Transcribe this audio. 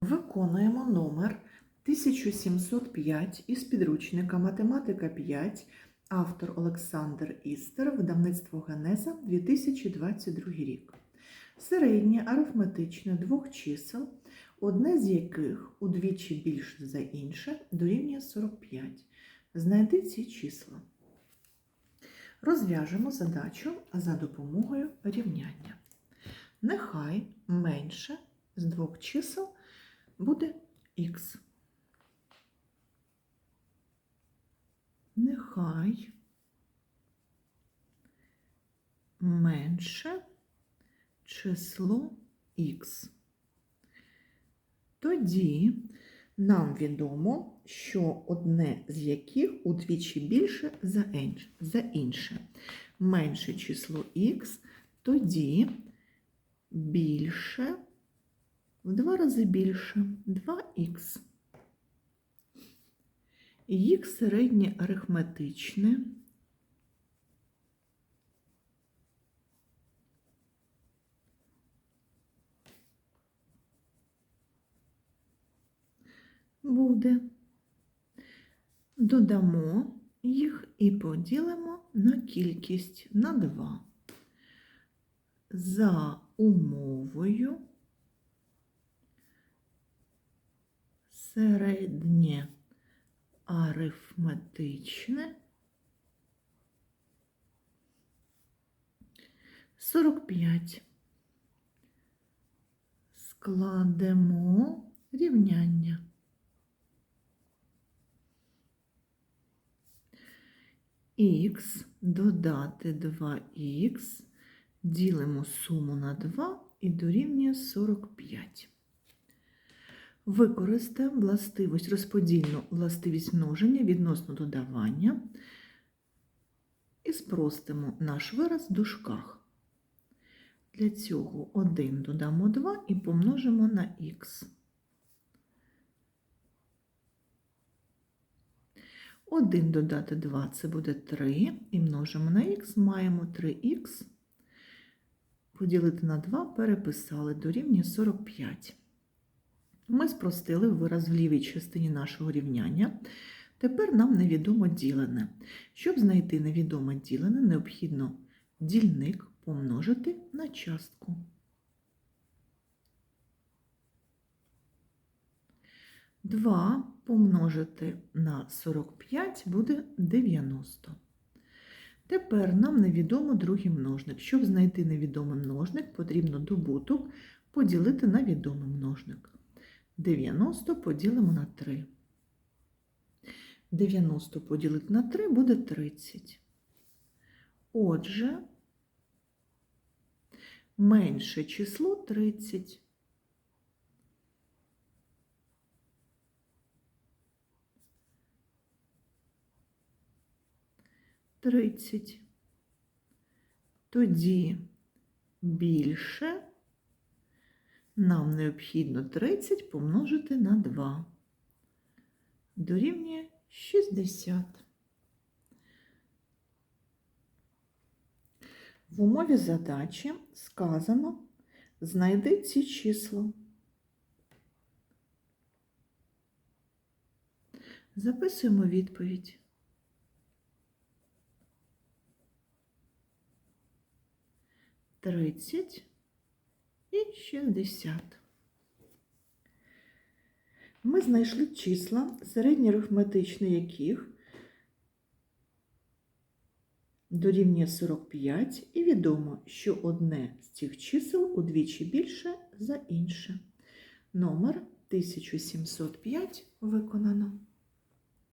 Виконуємо номер 1705 із підручника Математика 5, автор Олександр Істер, видавництво Генеза 2022 рік. Середнє арифметичне двох чисел, одне з яких удвічі більше за інше, дорівнює 45. Знайди ці числа. Розв'яжемо задачу за допомогою рівняння. Нехай менше з двох чисел буде х. Нехай менше число х. Тоді нам відомо, що одне з яких удвічі більше за інше. Менше число х, тоді більше в два рази більше 2х. Їх середнє арифметичне буде. Додамо їх і поділимо на кількість на 2. За умовою середнє арифметичне 45. Складемо рівняння. Х додати 2х, ділимо суму на 2 і дорівнює 45. Використаємо властивість розподільну властивість множення відносно додавання і спростимо наш вираз в дужках. Для цього 1 додамо 2 і помножимо на х. 1 додати 2 це буде 3, і множимо на х, маємо 3х. Поділити на 2 переписали дорівнює 45. Ми спростили вираз в лівій частині нашого рівняння. Тепер нам невідомо ділене. Щоб знайти невідоме ділене, необхідно дільник помножити на частку. Два помножити на 45 буде 90. Тепер нам невідомо другий множник. Щоб знайти невідомий множник, потрібно добуток поділити на відомий множник. 90 поділимо на 3. 90 поділити на 3 буде 30. Отже, менше число 30. Тридцять. Тоді більше нам необхідно 30 помножити на 2. Дорівнює 60. В умові задачі сказано знайди ці числа. Записуємо відповідь. Тридцять і 60. Ми знайшли числа, середньоарифметичне яких дорівнює 45, і відомо, що одне з цих чисел удвічі більше за інше. Номер 1705 виконано.